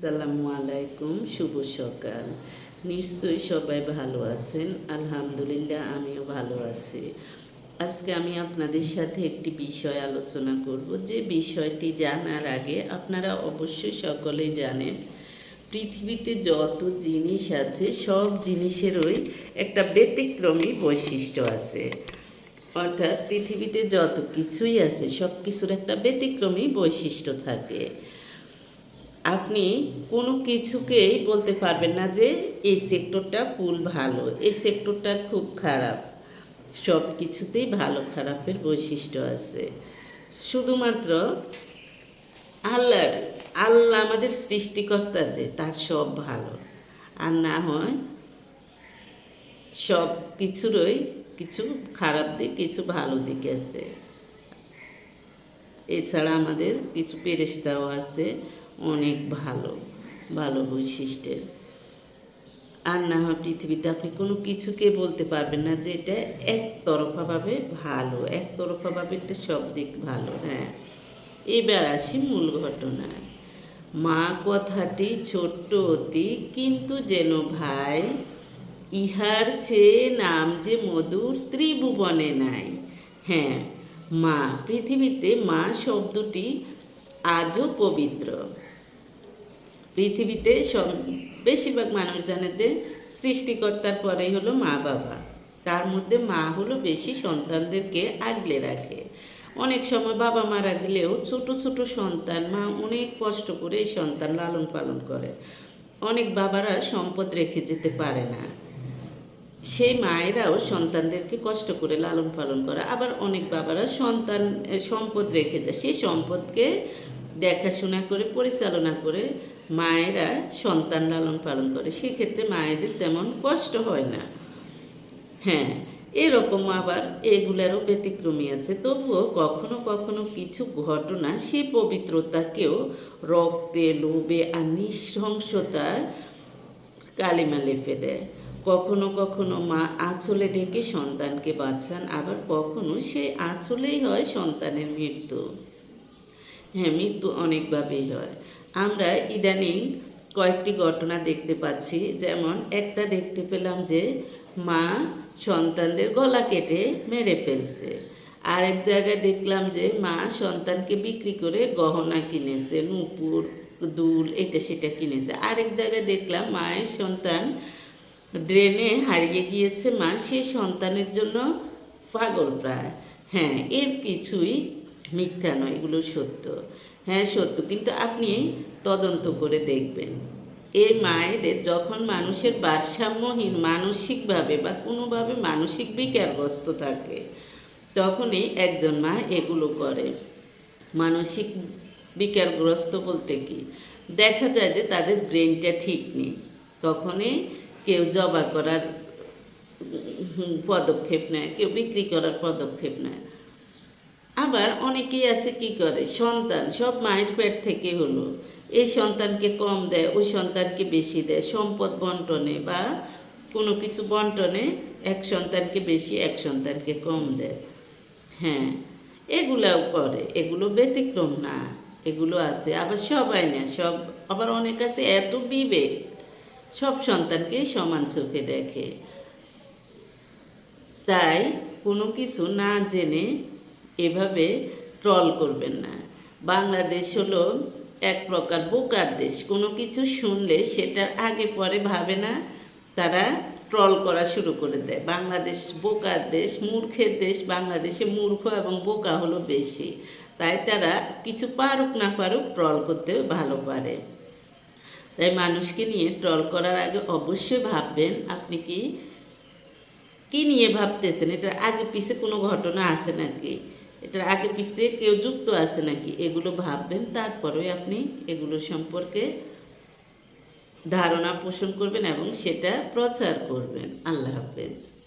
আসসালামু আলাইকুম, শুভ সকাল। নিশ্চয়ই সবাই ভালো আছেন। আলহামদুলিল্লাহ, আমিও ভালো আছি। আজকে আমি আপনাদের সাথে একটি বিষয় আলোচনা করব। যে বিষয়টি জানার আগে আপনারা অবশ্যই সকলেই জানেন, পৃথিবীতে যত জিনিস আছে, সব জিনিসেরই একটা ব্যতিক্রমী বৈশিষ্ট্য আছে। অর্থাৎ পৃথিবীতে যত কিছুই আছে সব কিছুর একটা ব্যতিক্রমী বৈশিষ্ট্য থাকে। আপনি কোনো কিছুকেই বলতে পারবেন না যে এই সেক্টরটা ফুল ভালো, এই সেক্টরটা খুব খারাপ। সব কিছুতেই ভালো খারাপের বৈশিষ্ট্য আছে। শুধুমাত্র আল্লাহর, আল্লাহ আমাদের সৃষ্টিকর্তা যে, তার সব ভালো। আর না হয় সব কিছুরই কিছু খারাপ দিক, কিছু ভালো দিক আছে। এছাড়া আমাদের কিছু পেরেস্তাও আছে। অনেক ভালো ভালো বৈশিষ্ট্যের। আর না হয় পৃথিবীতে আপনি কোনো কিছুকে বলতে পারবেন না যে এটা একতরফাভাবে ভালো, একতরফাভাবে এটা সব দিক ভালো হ্যাঁ। এবার আসি মূল ঘটনায় মা কথাটি ছোট্ট অতি, কিন্তু যেন ভাই, ইহার চেয়ে নাম যে মধুর ত্রিভুবনে নাই। হ্যাঁ মা, পৃথিবীতে মা শব্দটি আজও পবিত্র। পৃথিবীতে সব বেশিরভাগ মানুষ জানে যে সৃষ্টিকর্তার পরেই হলো মা বাবা। তার মধ্যে মা হলো বেশি সন্তানদেরকে আগলে রাখে। অনেক সময় বাবা মারা গেলেও ছোট ছোট সন্তান, মা অনেক কষ্ট করে এই সন্তান লালন পালন করে। অনেক বাবারা সম্পদ রেখে যেতে পারে না। সেই মায়েরাও সন্তানদেরকে কষ্ট করে লালন পালন করে। আবার অনেক বাবারা সন্তান সম্পদ রেখে যায়। সেই সম্পদকে দেখাশোনা করে, পরিচালনা করে মায়েরা সন্তান লালন পালন করে, সেক্ষেত্রে মায়েদের তেমন কষ্ট হয় না। হ্যাঁ এরকম আবার এগুলারও ব্যতিক্রমী আছে। তবুও কখনো কখনো কিছু ঘটনা সে পবিত্রতাকেও রক্তে, লোভে আর নৃশংসতায় কালিমা লেপে দেয়। কখনো কখনো মা আঁচলে ঢেকে সন্তানকে বাঁচান, আবার কখনো সেই আঁচলেই হয় সন্তানের মৃত্যু। হ্যাঁ মৃত্যু অনেকভাবেই হয়। আমরা ইদানিং কয়েকটি ঘটনা দেখতে পাচ্ছি। যেমন, একটা দেখতে পেলাম যে মা সন্তানদের গলা কেটে মেরে ফেলছে। আরেক জায়গায় দেখলাম যে মা সন্তানকে বিক্রি করে গহনা কিনেছে, নূপুর, দুল, এটা সেটা কিনেছে। আরেক জায়গায় দেখলাম মায়ের সন্তান ড্রেনে হারিয়ে গিয়েছে। মা সে সন্তানের জন্য পাগল প্রায়। হ্যাঁ এর কিছুই মিথ্যা নয়, এগুলো সত্য। হ্যাঁ সত্য। কিন্তু আপনি তদন্ত করে দেখবেন। এই মায়েদের যখন মানুষের ভারসাম্যহীন মানসিকভাবে বা কোনোভাবে মানসিক বিকারগ্রস্ত থাকে, তখনই একজন মা এগুলো করে। মানসিক বিকারগ্রস্ত বলতে কি? দেখা যায় যে তাদের ব্রেনটা ঠিক নেই। তখনই কেউ জবা করার পদক্ষেপ নেয়, কেউ বিক্রি করার পদক্ষেপ নেয়। আবার অনেকেই আছে কি করে? সন্তান, সব মায়ের পেট থেকে হলো। এই সন্তানকে কম দেয়, ওই সন্তানকে বেশি দেয়। সম্পদ বন্টনে বা কোনো কিছু বন্টনে এক সন্তানকে বেশি, এক সন্তানকে কম দেয়। হ্যাঁ এগুলাও করে। এগুলো ব্যতিক্রম না, এগুলো আছে। আবার সবাই না, সব, আবার অনেক আছে, এত বিবেক। সব সন্তানকে সমান চোখে দেখে। তাই কোনো কিছু না জেনে এভাবে ট্রল করবেন না। বাংলাদেশ হলো এক প্রকার বোকার দেশ। কোনো কিছু শুনলে সেটার আগে পরে ভাবে না, তারা ট্রল করা শুরু করে দেয়। বাংলাদেশ বোকার দেশ, মূর্খের দেশ, বাংলাদেশে মূর্খ এবং বোকা হলো বেশি। তাই তারা কিছু পারুক না পারুক ট্রল করতে ভালো পারে। তাই মানুষকে নিয়ে ট্রল করার আগে অবশ্যই ভাববেন, আপনি কি কি নিয়ে ভাবতেছেন? এটার আগে পিছে কোনো ঘটনা আছে নাকি? এটার আগে পিছিয়ে কেউ যুক্ত আছে নাকি? এগুলো ভাববেন তারপরে আপনি এগুলো সম্পর্কে ধারণা পোষণ করবেন এবং সেটা প্রচার করবেন। আল্লাহ হাফেজ।